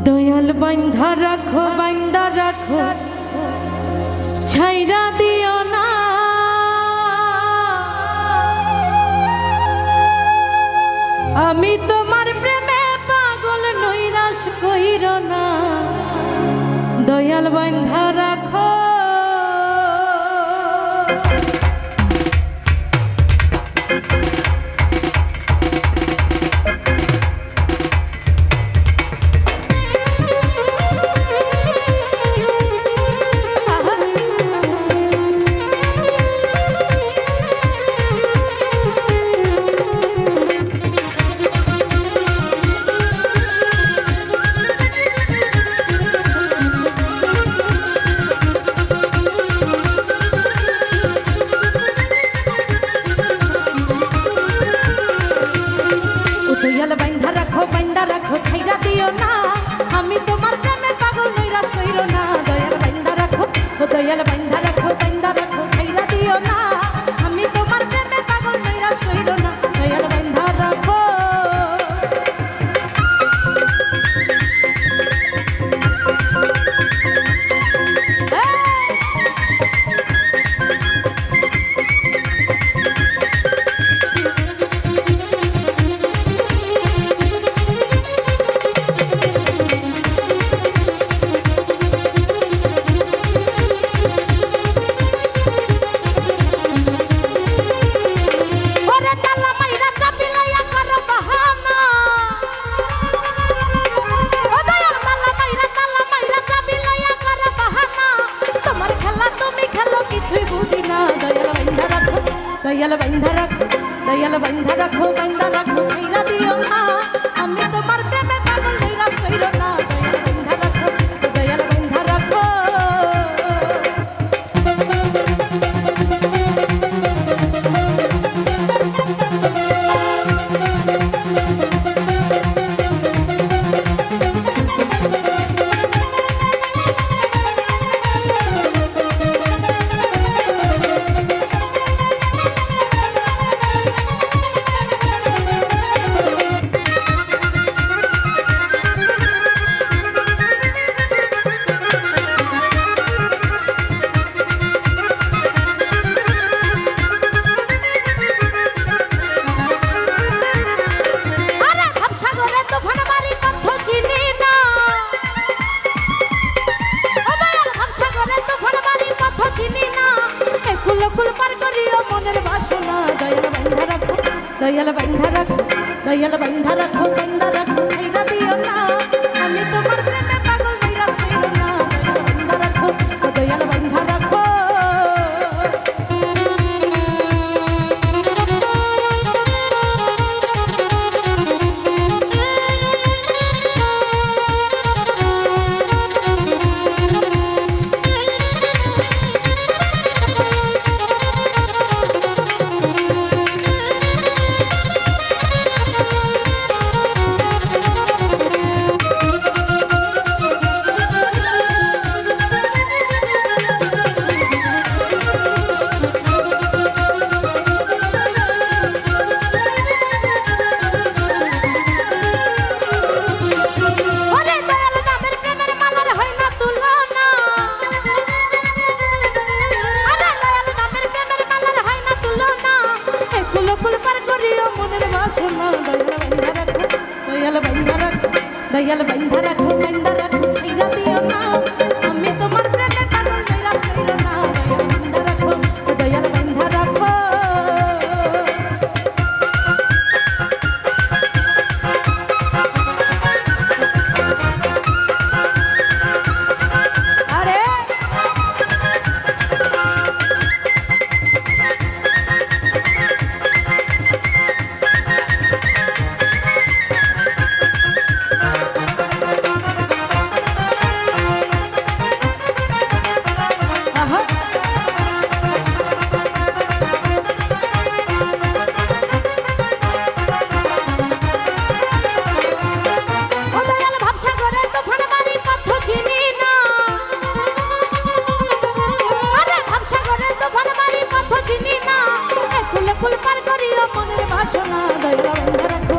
দয়াল বান্ধা রাখো বান্ধা রাখো। ছাইরা দিও না। আমি তোমার প্রেমে পাগল নৈরাস কইর না। দয়াল বান্ধা রাখো খাইরা దయల బంధ రఖ దయల బంధ రఖో బంధ రఖో করিও মনের বাসনা। দয়াল বান্ধা রাখো দয়াল বান্ধা রাখো দয়াল বান্ধা রাখো বান্ধা রাখো। সোনা দয়াল বন্ধা রাখো দয়াল বন্ধা রাখো দয়াল বন্ধা রাখো। Gracias.